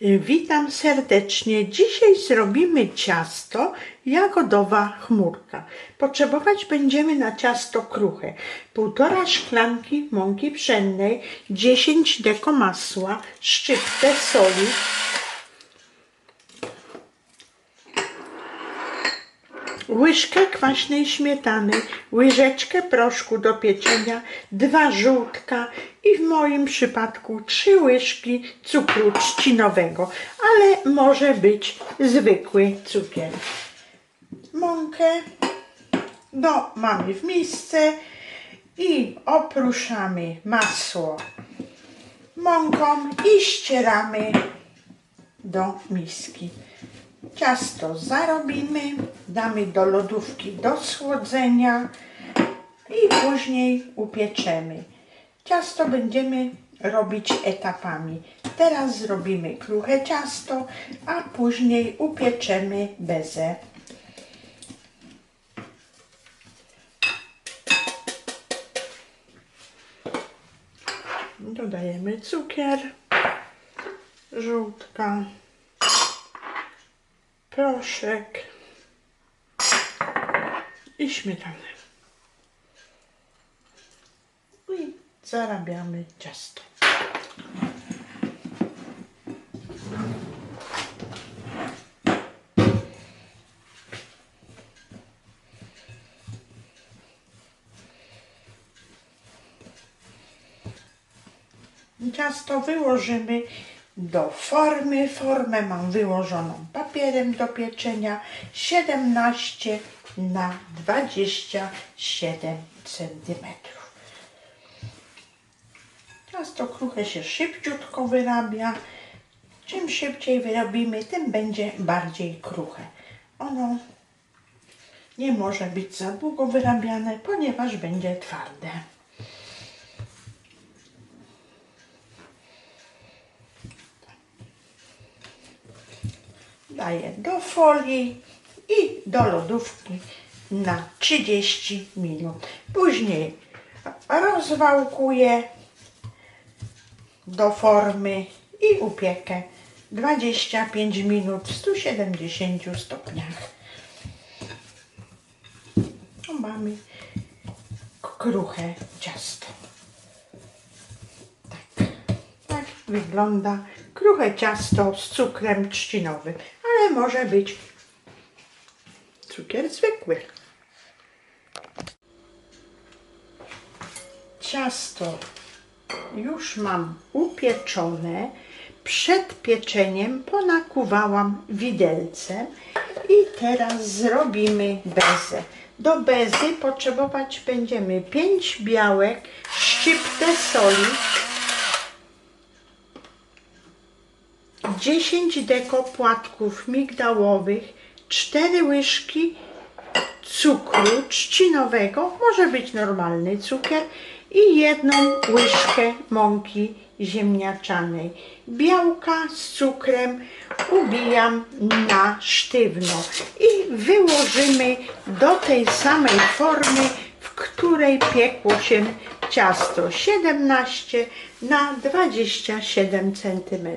Witam serdecznie. Dzisiaj zrobimy ciasto jagodowa chmurka. Potrzebować będziemy na ciasto kruche 1,5 szklanki mąki pszennej, 10 deko masła, szczyptę soli, łyżkę kwaśnej śmietany, łyżeczkę proszku do pieczenia, dwa żółtka i w moim przypadku trzy łyżki cukru trzcinowego, ale może być zwykły cukier. Mąkę do, mamy w misce i opruszamy masło mąką i ścieramy do miski. Ciasto zarobimy, damy do lodówki do schłodzenia i później upieczemy. Ciasto będziemy robić etapami. Teraz zrobimy kruche ciasto, a później upieczemy bezę. Dodajemy cukier, żółtka, proszek i śmietanę. I zarabiamy ciasto. Ciasto wyłożymy do formy. Formę mam wyłożoną papierem do pieczenia 17 na 27 cm. Ciasto kruche się szybciutko wyrabia. Czym szybciej wyrobimy, tym będzie bardziej kruche. Ono nie może być za długo wyrabiane, ponieważ będzie twarde. Daję do folii i do lodówki na 30 minut. Później rozwałkuję do formy i upiekę 25 minut w 170 stopniach. Tu mamy kruche ciasto. Tak, tak wygląda kruche ciasto z cukrem trzcinowym, ale może być cukier zwykły. Ciasto już mam upieczone. Przed pieczeniem ponakuwałam widelcem i teraz zrobimy bezę. Do bezy potrzebować będziemy 5 białek, szczyptę soli, 10 deko płatków migdałowych, 4 łyżki cukru trzcinowego, może być normalny cukier i jedną łyżkę mąki ziemniaczanej. Białka z cukrem ubijam na sztywno i wyłożymy do tej samej formy, w której piekło się ciasto 17 na 27 cm.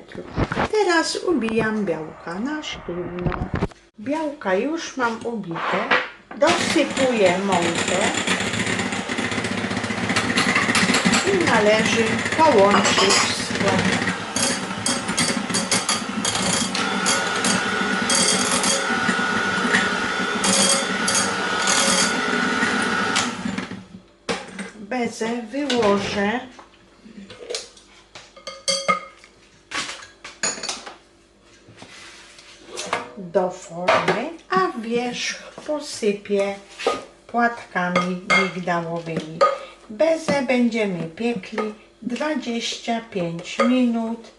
Teraz ubijam białka na sztywno. Białka już mam ubite. Dosypuję mąkę i należy połączyć składniki. Bezę wyłożę do formy, a wierzch posypię płatkami migdałowymi. Bezę będziemy piekli 25 minut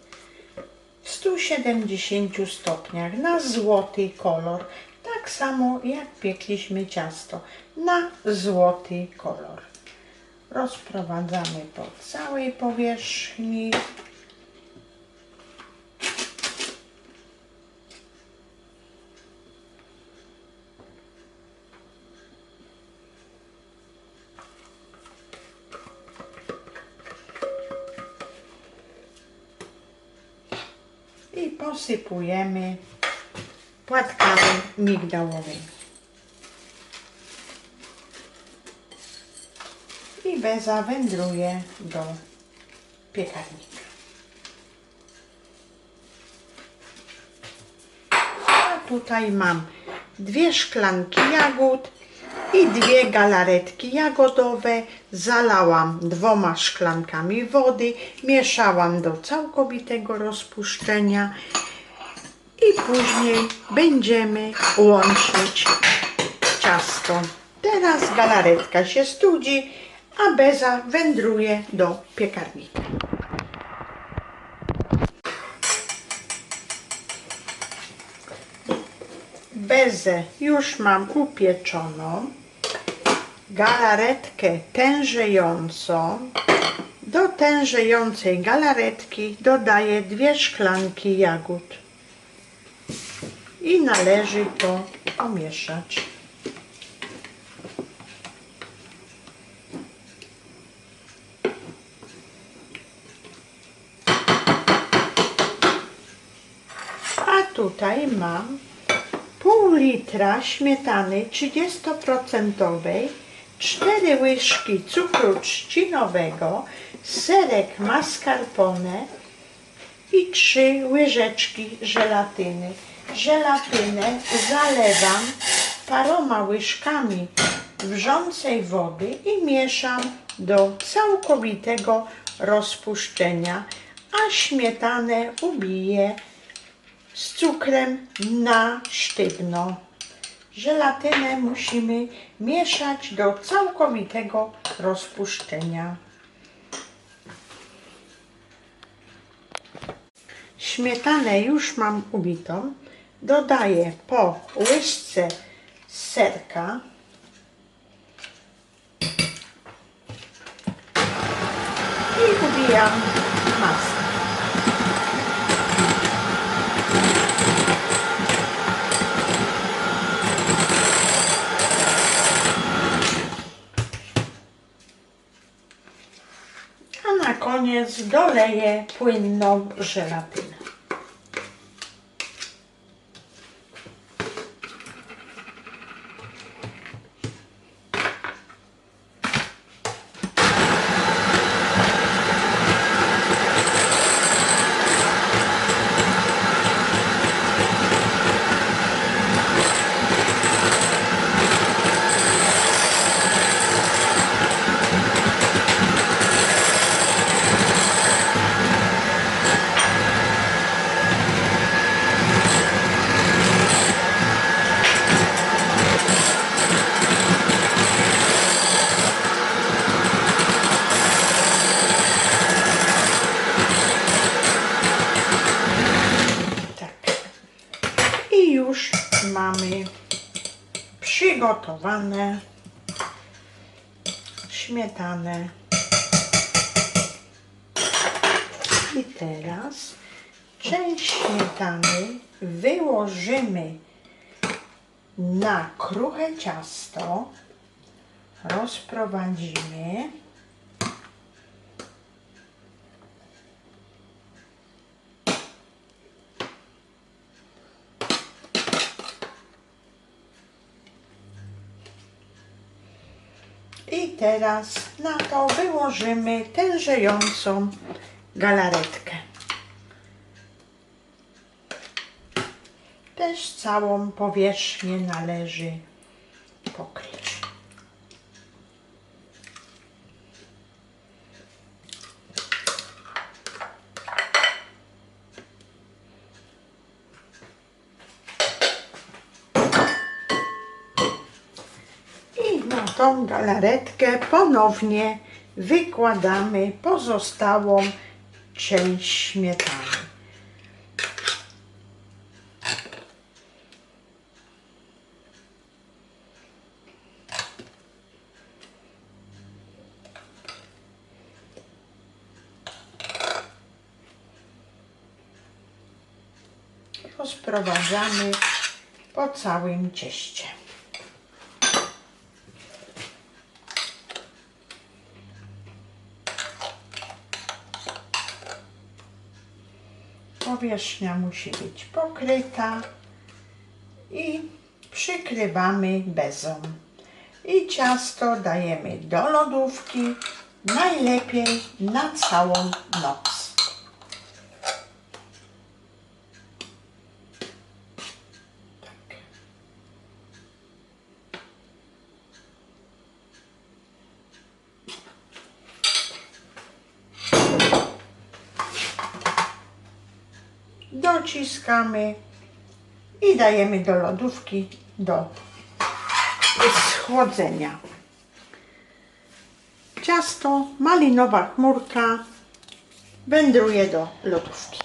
w 170 stopniach na złoty kolor. Tak samo jak piekliśmy ciasto na złoty kolor. Rozprowadzamy po całej powierzchni. i posypujemy płatkami migdałowymi. Beza wędruje do piekarnika. A tutaj mam dwie szklanki jagód i dwie galaretki jagodowe. Zalałam dwoma szklankami wody, mieszałam do całkowitego rozpuszczenia i później będziemy łączyć ciasto. Teraz galaretka się studzi, a beza wędruje do piekarnika. Bezę już mam upieczoną, galaretkę tężejącą. Do tężejącej galaretki dodaję dwie szklanki jagód i należy to pomieszać. A tutaj mam pół litra śmietany 30%, 4 łyżki cukru trzcinowego, serek mascarpone i 3 łyżeczki żelatyny. Żelatynę zalewam paroma łyżkami wrzącej wody i mieszam do całkowitego rozpuszczenia, a śmietanę ubiję z cukrem na sztywno. Żelatynę musimy mieszać do całkowitego rozpuszczenia. Śmietanę już mam ubitą. Dodaję po łyżce serka. I ubijam masę. A na koniec doleję płynną żelatynę. Tak. I już mamy przygotowane śmietanę. I teraz część śmietany wyłożymy na kruche ciasto, rozprowadzimy. I teraz na to wyłożymy tężejącą galaretkę. Też całą powierzchnię należy pokryć. I na tą galaretkę ponownie wykładamy pozostałą część śmietany. Rozprowadzamy po całym cieście. Powierzchnia musi być pokryta i przykrywamy bezą. I ciasto dajemy do lodówki, najlepiej na całą noc. Tak. Dociskamy i dajemy do lodówki do schłodzenia. Ciasto, malinowa chmurka wędruje do lodówki.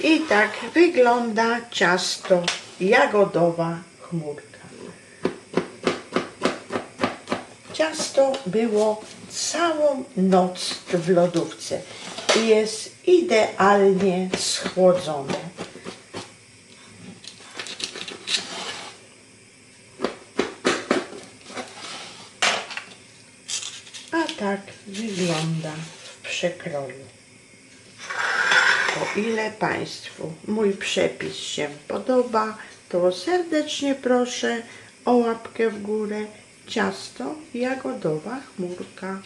I tak wygląda ciasto jagodowa chmurka. Ciasto było całą noc w lodówce jest idealnie schłodzone. A tak wygląda w przekroju. O ile Państwu mój przepis się podoba, to serdecznie proszę o łapkę w górę. Ciasto jagodowa chmurka.